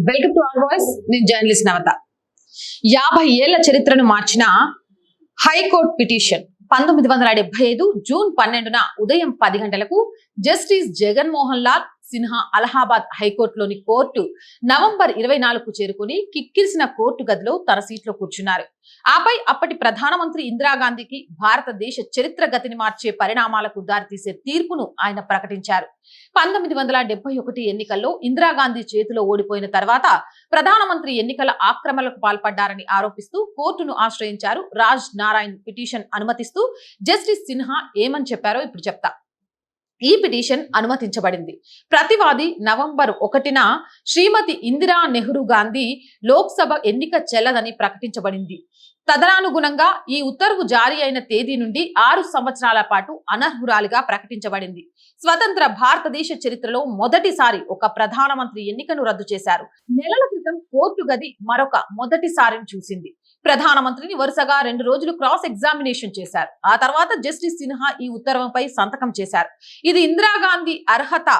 Welcome to R voice నేను journalist Navata. యాభై ఏళ్ళ చరిత్రను మార్చిన హైకోర్టు పిటిషన్ పంతొమ్మిది వందల డెబ్బై ఐదు జూన్ పన్నెండున ఉదయం పది గంటలకు జస్టిస్ జగన్మోహన్ లాల్ సిన్హా అలహాబాద్ హైకోర్టులోని కోర్టు నవంబర్ ఇరవై నాలుగు చేరుకుని కిక్కిరిసిన కోర్టు గదిలో తన సీట్లో కూర్చున్నారు. ఆపై అప్పటి ప్రధానమంత్రి ఇందిరాగాంధీకి భారతదేశ చరిత్ర గతిని మార్చే పరిణామాలకు దారితీసే తీర్పును ఆయన ప్రకటించారు. పంతొమ్మిది వందల డెబ్బై ఒకటి ఎన్నికల్లో ఇందిరాగాంధీ చేతిలో ఓడిపోయిన తర్వాత ప్రధానమంత్రి ఎన్నికల ఆక్రమణలకు పాల్పడ్డారని ఆరోపిస్తూ కోర్టును ఆశ్రయించారు రాజ్ నారాయణ్ పిటిషన్ అనుమతిస్తూ జస్టిస్ సిన్హా ఏమని చెప్పారో ఇప్పుడు చెప్తా. ఈ పిటిషన్ అనుమతించబడింది. ప్రతివాది నవంబర్ ఒకటిన శ్రీమతి ఇందిరా నెహ్రూ గాంధీ లోక్సభ ఎన్నిక చెల్లదని ప్రకటించబడింది. తదనానుగుణంగా ఈ ఉత్తర్వు జారీ అయిన తేదీ నుండి ఆరు సంవత్సరాల పాటు అనర్హురాలిగా ప్రకటించబడింది. స్వతంత్ర భారతదేశ చరిత్రలో మొదటిసారి ఒక ప్రధానమంత్రి ఎన్నికను రద్దు చేశారు. నెలల క్రితం కోర్టు గది మరొక మొదటిసారిని చూసింది. ప్రధానమంత్రిని వరుసగా రెండు రోజులు క్రాస్ ఎగ్జామినేషన్ చేశారు. ఆ తర్వాత జస్టిస్ సిన్హా ఈ ఉత్తర్వుపై సంతకం చేశారు. ఇది ఇందిరాగాంధీ అర్హత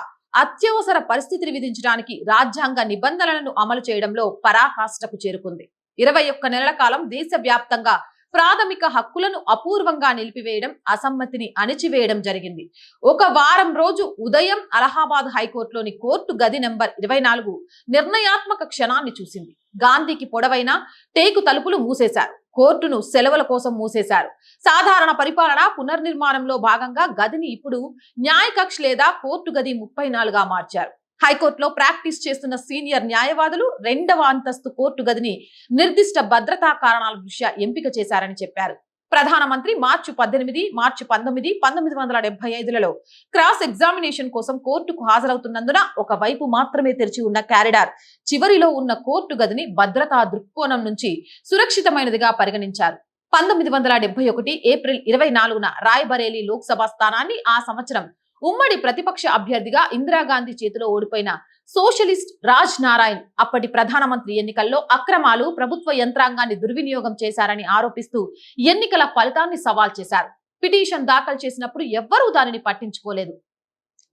అత్యవసర పరిస్థితిని విధించడానికి రాజ్యాంగ నిబంధనలను అమలు చేయడంలో పరాకాష్ఠకు చేరుకుంది. ఇరవై ఒక్క నెలల కాలం దేశవ్యాప్తంగా ప్రాథమిక హక్కులను అపూర్వంగా నిలిపివేయడం అసమ్మతిని అణిచివేయడం జరిగింది. ఒక వారం రోజు ఉదయం అలహాబాద్ హైకోర్టులోని కోర్టు గది నెంబర్ ఇరవై నాలుగు నిర్ణయాత్మక క్షణాన్ని చూసింది. గాంధీకి పొడవైన టేకు తలుపులు మూసేశారు. కోర్టును సెలవుల కోసం మూసేశారు. సాధారణ పరిపాలన పునర్నిర్మాణంలో భాగంగా గదిని ఇప్పుడు న్యాయకక్ష లేదా కోర్టు గది ముప్పై నాలుగా మార్చారు. హైకోర్టులో ప్రాక్టీస్ చేస్తున్న సీనియర్ న్యాయవాదులు రెండవ అంతస్తు కోర్టు గదిని నిర్దిష్ట భద్రతా కారణాల దృష్ట్యా ఎంపిక చేశారని చెప్పారు. ప్రధానమంత్రి మార్చి పద్దెనిమిది మార్చి పంతొమ్మిది పంతొమ్మిది వందల డెబ్బై ఐదులలో క్రాస్ ఎగ్జామినేషన్ కోసం కోర్టుకు హాజరవుతున్నందున ఒక వైపు మాత్రమే తెరిచి ఉన్న క్యారిడార్ చివరిలో ఉన్న కోర్టు గదిని భద్రతా దృక్కోణం నుంచి సురక్షితమైనదిగా పరిగణించారు. పంతొమ్మిది వందల డెబ్బై ఒకటి ఏప్రిల్ ఇరవై నాలుగున రాయ్బరేలీ లోక్సభ స్థానాన్ని ఆ సంవత్సరం ఉమ్మడి ప్రతిపక్ష అభ్యర్థిగా ఇందిరాగాంధీ చేతిలో ఓడిపోయిన సోషలిస్ట్ రాజ్ నారాయణ్ అప్పటి ప్రధానమంత్రి ఎన్నికల్లో అక్రమాలు ప్రభుత్వ యంత్రాంగాన్ని దుర్వినియోగం చేశారని ఆరోపిస్తూ ఎన్నికల ఫలితాన్ని సవాల్ చేశారు. పిటిషన్ దాఖలు చేసినప్పుడు ఎవ్వరూ దానిని పట్టించుకోలేదు.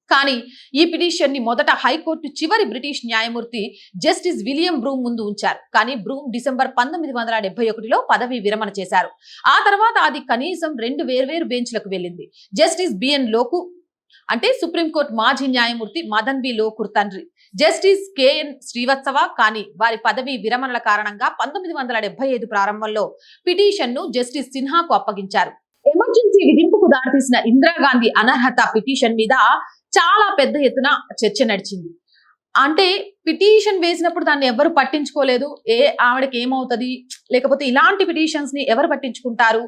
కానీ ఈ పిటిషన్ని మొదట హైకోర్టు చివరి బ్రిటిష్ న్యాయమూర్తి జస్టిస్ విలియం బ్రూమ్ ముందు ఉంచారు. కానీ బ్రూమ్ డిసెంబర్ పంతొమ్మిది వందల డెబ్బై ఒకటిలో పదవి విరమణ చేశారు. ఆ తర్వాత అది కనీసం రెండు వేర్వేరు బెంచ్లకు వెళ్ళింది. జస్టిస్ బిఎన్ లోకు అంటే సుప్రీంకోర్టు మాజీ న్యాయమూర్తి మదన్ బి లోకూర్ తండ్రి. జస్టిస్ కెఎన్ శ్రీవత్సవ కానీ వారి పదవి విరమణల కారణంగా పంతొమ్మిది వందల డెబ్బై ఐదు ప్రారంభంలో పిటిషన్ను జస్టిస్ సిన్హాకు అప్పగించారు. ఎమర్జెన్సీ విధింపుకు దారితీసిన ఇందిరాగాంధీ అనర్హత పిటిషన్ మీద చాలా పెద్ద ఎత్తున చర్చ నడిచింది. అంటే పిటిషన్ వేసినప్పుడు దాన్ని ఎవరు పట్టించుకోలేదు. ఏ ఆవిడకి ఏమవుతుంది? లేకపోతే ఇలాంటి పిటిషన్స్ని ఎవరు పట్టించుకుంటారు?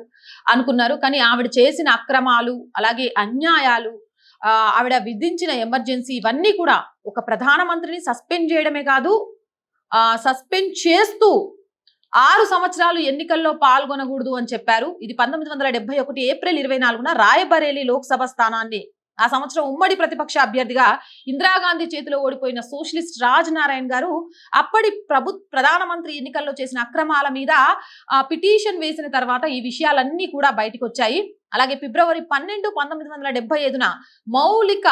అనుకున్నారు. కానీ ఆవిడ చేసిన అక్రమాలు అలాగే అన్యాయాలు ఆవిడ విధించిన ఎమర్జెన్సీ ఇవన్నీ కూడా ఒక ప్రధానమంత్రిని సస్పెండ్ చేయడమే కాదు ఆ సస్పెండ్ చేస్తూ ఆరు సంవత్సరాలు ఎన్నికల్లో పాల్గొనకూడదు అని చెప్పారు. ఇది పంతొమ్మిది వందల డెబ్బై ఒకటి ఏప్రిల్ ఇరవై నాలుగున రాయబరేలీ లోక్సభ స్థానాన్ని. ఆ సంవత్సరం ఉమ్మడి ప్రతిపక్ష అభ్యర్థిగా ఇందిరాగాంధీ చేతిలో ఓడిపోయిన సోషలిస్ట్ రాజ్ నారాయణ్ గారు అప్పటి ప్రభు ప్రధానమంత్రి ఎన్నికల్లో చేసిన అక్రమాల మీద పిటిషన్ వేసిన తర్వాత ఈ విషయాలన్నీ కూడా బయటకు వచ్చాయి అలాగే ఫిబ్రవరి పన్నెండు పంతొమ్మిది వందల డెబ్బై ఐదున మౌలిక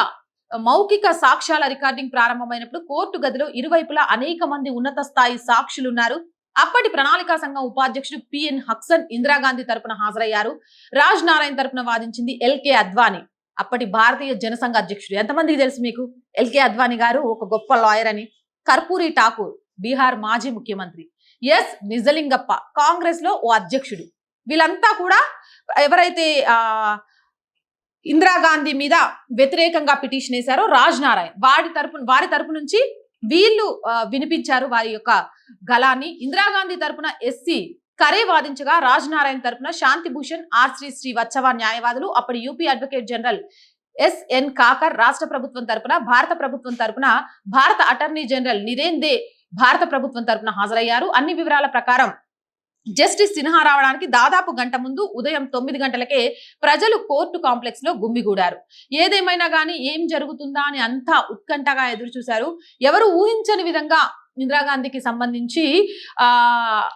మౌఖిక సాక్ష్యాల రికార్డింగ్ ప్రారంభమైనప్పుడు కోర్టు గదిలో ఇరువైపులా అనేక మంది ఉన్నత స్థాయి సాక్షులు ఉన్నారు అప్పటి ప్రణాళికా సంఘం ఉపాధ్యక్షుడు పిఎన్ హక్సన్ ఇందిరాగాంధీ తరపున హాజరయ్యారు. రాజ్ నారాయణ్ తరపున వాదించింది ఎల్కే అద్వానీ. అప్పటి భారతీయ జనసంఘ అధ్యక్షుడు. ఎంతమందికి తెలుసు మీకు? ఎల్కే అద్వానీ గారు ఒక గొప్ప లాయర్ అని. కర్పూరి ఠాకూర్ బీహార్ మాజీ ముఖ్యమంత్రి. ఎస్. నిజలింగప్ప కాంగ్రెస్లో ఓ అధ్యక్షుడు. వీళ్ళంతా కూడా ఎవరైతే ఆ ఇందిరాగాంధీ మీద వ్యతిరేకంగా పిటిషన్ వేశారో రాజ్ నారాయణ్ వారి తరపు వారి తరపు నుంచి వీళ్ళు వినిపించారు వారి యొక్క గళాన్ని. ఇందిరాగాంధీ తరపున ఎస్సీ కరే వాదించగా రాజ్ నారాయణ్ తరపున శాంతిభూషణ్ ఆర్ శ్రీ శ్రీ వత్సవ న్యాయవాదులు అప్పటి UP advocate general S N Kakkar రాష్ట్ర ప్రభుత్వం తరపున భారత ప్రభుత్వం తరపున భారత అటార్నీ జనరల్ నిరేందే భారత ప్రభుత్వం తరపున హాజరయ్యారు. అన్ని వివరాల ప్రకారం జస్టిస్ సిన్హా రావడానికి దాదాపు గంట ముందు ఉదయం తొమ్మిది గంటలకే ప్రజలు కోర్టు కాంప్లెక్స్లో గుమ్మిగూడారు. ఏదేమైనా గానీ ఏం జరుగుతుందా అని అంతా ఉత్కంఠగా ఎదురు చూశారు. ఎవరు ఊహించని విధంగా ఇందిరాగాంధీకి సంబంధించి ఆ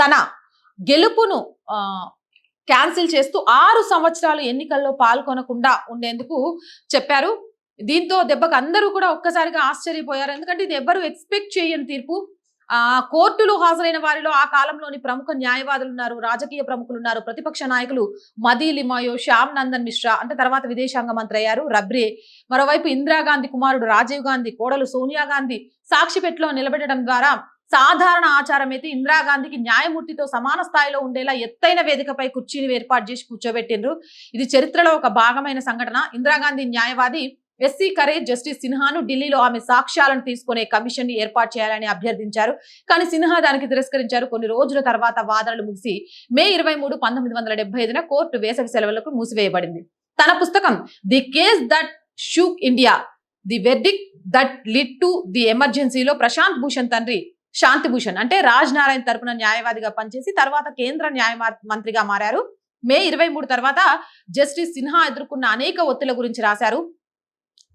తన గెలుపును క్యాన్సిల్ చేస్తూ ఆరు సంవత్సరాలు ఎన్నికల్లో పాల్గొనకుండా ఉండేందుకు చెప్పారు. దీంతో దెబ్బకు అందరూ కూడా ఒక్కసారిగా ఆశ్చర్యపోయారు. ఎందుకంటే ఇది ఎవ్వరు ఎక్స్పెక్ట్ చేయని తీర్పు. ఆ కోర్టులు హాజరైన వారిలో ఆ కాలంలోని ప్రముఖ న్యాయవాదులు ఉన్నారు రాజకీయ ప్రముఖులు ఉన్నారు ప్రతిపక్ష నాయకులు మదీ లిమాయో శ్యామ్ నందన్ మిశ్రా అంటే తర్వాత విదేశాంగ మంత్రి అయ్యారు రబ్రే. మరోవైపు ఇందిరాగాంధీ కుమారుడు రాజీవ్ గాంధీ కోడలు సోనియా గాంధీ సాక్షిపెట్లో నిలబెట్టడం ద్వారా సాధారణ ఆచారం అయితే ఇందిరాగాంధీకి న్యాయమూర్తితో సమాన స్థాయిలో ఉండేలా ఎత్తైన వేదికపై కుర్చీని ఏర్పాటు చేసి కూర్చోబెట్టిండ్రు. ఇది చరిత్రలో ఒక భాగమైన సంఘటన. ఇందిరాగాంధీ న్యాయవాది ఎస్సీ కరే జస్టిస్ సిన్హాను ఢిల్లీలో ఆమె సాక్ష్యాలను తీసుకునే కమిషన్ని ఏర్పాటు చేయాలని అభ్యర్థించారు. కానీ సిన్హా దానికి తిరస్కరించారు. కొన్ని రోజుల తర్వాత వాదనలు ముగిసి మే ఇరవై మూడు పంతొమ్మిది వందల డెబ్బై ఐదున కోర్టు వేసవి సెలవులకు మూసివేయబడింది. తన పుస్తకం the case that shook India the verdict that led to the ఎమర్జెన్సీలో ప్రశాంత్ భూషణ్ తండ్రి శాంతి భూషణ్ అంటే రాజ్ నారాయణ్ తరపున న్యాయవాదిగా పనిచేసి తర్వాత కేంద్ర న్యాయ మంత్రిగా మారారు. మే ఇరవై మూడు తర్వాత జస్టిస్ సిన్హా ఎదుర్కొన్న అనేక ఒత్తిళ్ళ గురించి రాశారు.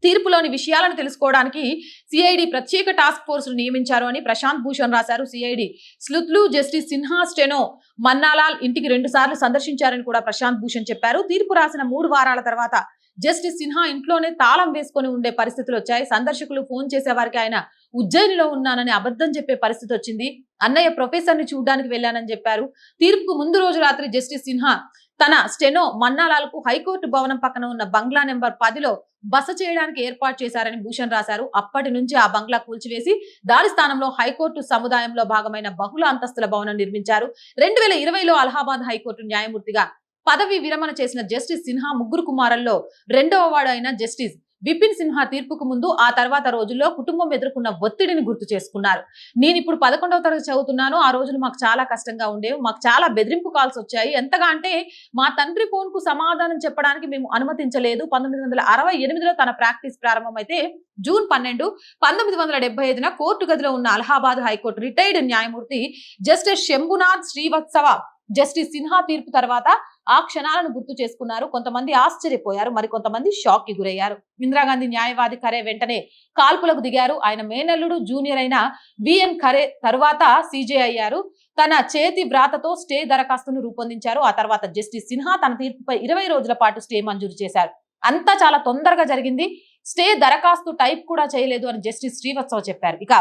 తీర్పులోని విషయాలను తెలుసుకోవడానికి సిఐడి ప్రత్యేక టాస్క్ ఫోర్స్ నియమించారు అని ప్రశాంత్ భూషణ్ రాశారు. సిఐడి స్లుత్లు జస్టిస్ సిన్హా స్టెనో మన్నాలాల్ ఇంటికి రెండు సార్లు సందర్శించారని కూడా ప్రశాంత్ భూషణ్ చెప్పారు. తీర్పు రాసిన మూడు వారాల తర్వాత జస్టిస్ సిన్హా ఇంట్లోనే తాళం వేసుకొని ఉండే పరిస్థితులు వచ్చాయి. సందర్శకులు ఫోన్ చేసే వారికి ఆయన ఉజ్జయినిలో ఉన్నానని అబద్ధం చెప్పే పరిస్థితి వచ్చింది. అన్నయ్య ప్రొఫెసర్ని చూడడానికి వెళ్ళానని చెప్పారు. తీర్పుకు ముందు రోజు రాత్రి జస్టిస్ సిన్హా తన స్టెనో మన్నాలాలకు హైకోర్టు భవనం పక్కన ఉన్న బంగ్లా నెంబర్ పదిలో బస చేయడానికి ఏర్పాటు చేశారని భూషణ్ రాశారు. అప్పటి నుంచి ఆ బంగ్లా కూల్చివేసి దాని స్థానంలో హైకోర్టు సముదాయంలో భాగమైన బహుళ అంతస్తుల భవనం నిర్మించారు. రెండు వేల ఇరవైలో అలహాబాద్ హైకోర్టు న్యాయమూర్తిగా పదవి విరమణ చేసిన జస్టిస్ సిన్హా ముగ్గురు కుమారుల్లో రెండవ వాడు అయిన జస్టిస్ బిపిన్ సిన్హా తీర్పుకు ముందు ఆ తర్వాత రోజుల్లో కుటుంబం ఎదుర్కొన్న ఒత్తిడిని గుర్తు చేసుకున్నారు. నేను ఇప్పుడు పదకొండవ తరగతి చదువుతున్నాను. ఆ రోజులు మాకు చాలా కష్టంగా ఉండేవి. మాకు చాలా బెదిరింపు కాల్స్ వచ్చాయి. ఎంతగా అంటే మా తండ్రి ఫోన్కు సమాధానం చెప్పడానికి మేము అనుమతించలేదు. పంతొమ్మిది వందల అరవై ఎనిమిదిలో తన ప్రాక్టీస్ ప్రారంభమైతే జూన్ పన్నెండు పంతొమ్మిది వందల డెబ్బై ఐదున కోర్టు గదిలో ఉన్న అలహాబాద్ హైకోర్టు రిటైర్డ్ న్యాయమూర్తి జస్టిస్ శంభునాథ్ శ్రీవత్సవ జస్టిస్ సిన్హా తీర్పు తర్వాత ఆ క్షణాలను గుర్తు చేసుకున్నారు. కొంతమంది ఆశ్చర్యపోయారు. మరి కొంతమంది షాక్కి గురయ్యారు. ఇందిరాగాంధీ న్యాయవాది ఖరే వెంటనే కాల్పులకు దిగారు. ఆయన మేనల్లుడు జూనియర్ అయిన విఎన్ ఖరే తర్వాత సీజే అయ్యారు. తన చేతి వ్రాతతో స్టే దరఖాస్తును రూపొందించారు. ఆ తర్వాత జస్టిస్ సిన్హా తన తీర్పుపై ఇరవై రోజుల పాటు స్టే మంజూరు చేశారు. అంతా చాలా తొందరగా జరిగింది. స్టే దరఖాస్తు టైప్ కూడా చేయలేదు అని జస్టిస్ శ్రీవత్సవ చెప్పారు. ఇక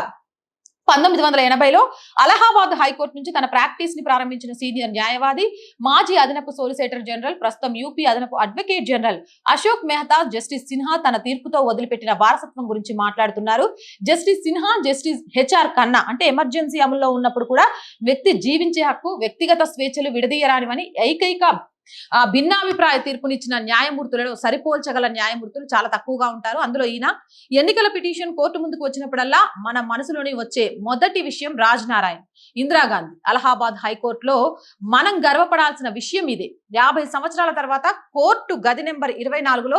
పంతొమ్మిది వందల ఎనభైలో అలహాబాద్ హైకోర్టు నుంచి తన ప్రాక్టీస్ని ప్రారంభించిన సీనియర్ న్యాయవాది మాజీ అదనపు సోలిసిటర్ జనరల్ ప్రస్తుతం యూపీ అదనపు advocate general Ashok Mehta justice Sinha తన తీర్పుతో వదిలిపెట్టిన వారసత్వం గురించి మాట్లాడుతున్నారు. జస్టిస్ సిన్హా జస్టిస్ హెచ్ఆర్ కన్నా అంటే ఎమర్జెన్సీ అమల్లో ఉన్నప్పుడు కూడా వ్యక్తి జీవించే హక్కు వ్యక్తిగత స్వేచ్ఛలు విడదీయరానివని ఏకైక భిన్నాభిప్రాయ తీర్పునిచ్చిన న్యాయమూర్తులలో సరిపోల్చగల న్యాయమూర్తులు చాలా తక్కువగా ఉంటారు. అందులో ఈయన ఎన్నికల పిటిషన్ కోర్టు ముందుకు వచ్చినప్పుడల్లా మన మనసులోని వచ్చే మొదటి విషయం రాజ్ నారాయణ్ ఇందిరాగాంధీ అలహాబాద్ హైకోర్టులో మనం గర్వపడాల్సిన విషయం ఇదే. యాభై సంవత్సరాల తర్వాత కోర్టు గది నెంబర్ ఇరవై నాలుగులో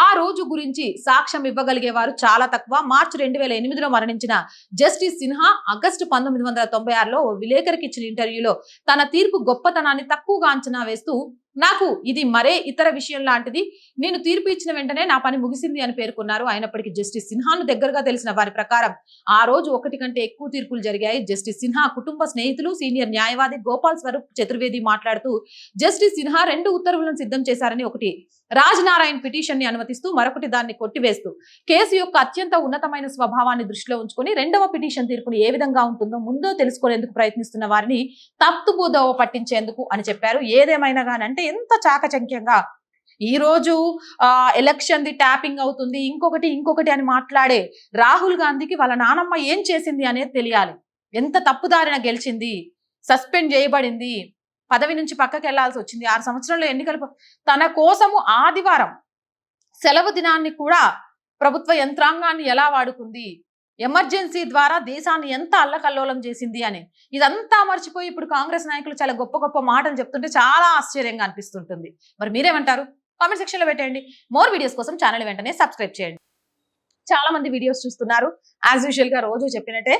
ఆ రోజు గురించి సాక్ష్యం ఇవ్వగలిగే వారు చాలా తక్కువ. మార్చి రెండు వేల ఎనిమిదిలో మరణించిన జస్టిస్ సిన్హా ఆగస్టు పంతొమ్మిది వందల తొంభై ఆరులో విలేకరికి ఇచ్చిన ఇంటర్వ్యూలో తన తీర్పు గొప్పతనాన్ని తక్కువగా అంచనా వేస్తూ నాకు ఇది మరే ఇతర విషయం లాంటిది. నేను తీర్పు ఇచ్చిన వెంటనే నా పని ముగిసింది అని పేర్కొన్నారు. అయినప్పటికీ జస్టిస్ సిన్హాను దగ్గరగా తెలిసిన వారి ప్రకారం ఆ రోజు ఒకటి కంటే ఎక్కువ తీర్పులు జరిగాయి. జస్టిస్ సిన్హా కుటుంబ స్నేహితులు సీనియర్ న్యాయవాది గోపాల్ స్వరూప్ చతుర్వేది మాట్లాడుతూ జస్టిస్ సిన్హా రెండు ఉత్తర్వులను సిద్ధం చేశారని ఒకటి రాజనారాయణ్ పిటిషన్ని అనుమతిస్తూ మరొకటి దాన్ని కొట్టివేస్తూ కేసు యొక్క అత్యంత ఉన్నతమైన స్వభావాన్ని దృష్టిలో ఉంచుకొని రెండవ పిటిషన్ తీర్పును ఏ విధంగా ఉంటుందో ముందో తెలుసుకునేందుకు ప్రయత్నిస్తున్న వారిని తప్పుబోదవ పట్టించేందుకు అని చెప్పారు. ఏదేమైనా కానీ అంటే ఎంత చాకచక్యంగా ఈ రోజు ఆ ఎలక్షన్ ది ట్యాపింగ్ అవుతుంది ఇంకొకటి ఇంకొకటి అని మాట్లాడే రాహుల్ గాంధీకి వాళ్ళ నానమ్మ ఏం చేసింది అనేది తెలియాలి. ఎంత తప్పుదారిన గెలిచింది సస్పెండ్ చేయబడింది పదవి నుంచి పక్కకి వెళ్ళాల్సి వచ్చింది. ఆరు సంవత్సరాల్లో ఎన్నికలు తన కోసము ఆదివారం సెలవు దినాన్ని కూడా ప్రభుత్వ యంత్రాంగాన్ని ఎలా వాడుకుంది? ఎమర్జెన్సీ ద్వారా దేశాన్ని ఎంత అల్లకల్లోలం చేసింది అని. ఇదంతా మర్చిపోయి ఇప్పుడు కాంగ్రెస్ నాయకులు చాలా గొప్ప గొప్ప మాటలు చెప్తుంటే చాలా ఆశ్చర్యంగా అనిపిస్తుంటుంది. మరి మీరేమంటారు? కామెంట్ సెక్షన్లో పెట్టండి మోర్ వీడియోస్ కోసం ఛానల్ వెంటనే సబ్స్క్రైబ్ చేయండి. చాలా మంది వీడియోస్ చూస్తున్నారు. యాజ్ యూజువల్గా రోజు చెప్పినట్టే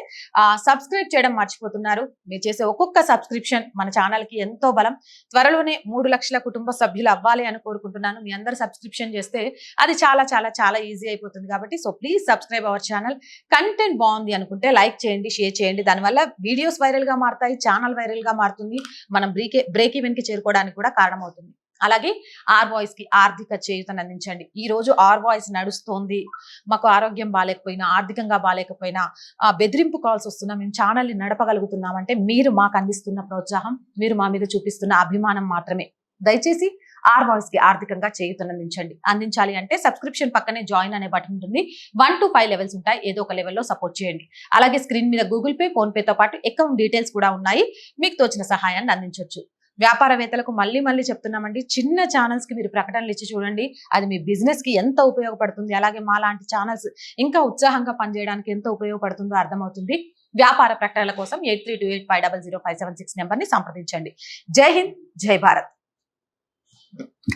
సబ్స్క్రైబ్ చేయడం మర్చిపోతున్నారు. మీరు చేసే ఒక్కొక్క సబ్స్క్రిప్షన్ మన ఛానల్కి ఎంతో బలం. త్వరలోనే మూడు లక్షల కుటుంబ సభ్యులు అవ్వాలి అని కోరుకుంటున్నాను. మీ అందరు సబ్స్క్రిప్షన్ చేస్తే అది చాలా చాలా చాలా ఈజీ అయిపోతుంది కాబట్టి so please subscribe our channel content బాగుంది అనుకుంటే లైక్ చేయండి షేర్ చేయండి. దానివల్ల వీడియోస్ వైరల్గా మారుతాయి ఛానల్ వైరల్గా మారుతుంది. మనం బ్రేక్ బ్రేక్ ఈవెన్కి చేరుకోవడానికి కూడా కారణమవుతుంది. అలాగే ఆర్ బాయ్స్కి ఆర్థిక చేయుతను అందించండి. ఈ రోజు ఆర్ బాయ్స్ నడుస్తోంది. మాకు ఆరోగ్యం బాగాలేకపోయినా ఆర్థికంగా బాగాలేకపోయినా ఆ, బెదిరింపు కాల్స్ వస్తున్నా మేము ఛానల్ని నడపగలుగుతున్నామంటే మీరు మాకు అందిస్తున్న ప్రోత్సాహం మీరు మా మీద చూపిస్తున్న అభిమానం మాత్రమే. దయచేసి ఆర్ బాయ్స్కి ఆర్థికంగా చేయూతను అందించండి. అందించాలి అంటే సబ్స్క్రిప్షన్ పక్కనే జాయిన్ అనే బటన్ ఉంటుంది. వన్ టు ఫైవ్ లెవెల్స్ ఉంటాయి. ఏదో ఒక లెవెల్లో సపోర్ట్ చేయండి. అలాగే స్క్రీన్ మీద గూగుల్ పే ఫోన్ పేతో పాటు అకౌంట్ డీటెయిల్స్ కూడా ఉన్నాయి. మీకు తోచిన సహాయాన్ని అందించవచ్చు వ్యాపారవేత్తలకు మళ్ళీ మళ్ళీ చెప్తున్నామండి చిన్న ఛానల్స్కి మీరు ప్రకటనలు ఇచ్చి చూడండి అది మీ బిజినెస్కి ఎంత ఉపయోగపడుతుంది అలాగే మా లాంటి ఛానల్స్ ఇంకా ఉత్సాహంగా పనిచేయడానికి ఎంత ఉపయోగపడుతుందో అర్థమవుతుంది. వ్యాపార ప్రకటనల కోసం eight three two eight five double zero five seven six నెంబర్ని సంప్రదించండి. జై హింద్ జై భారత్.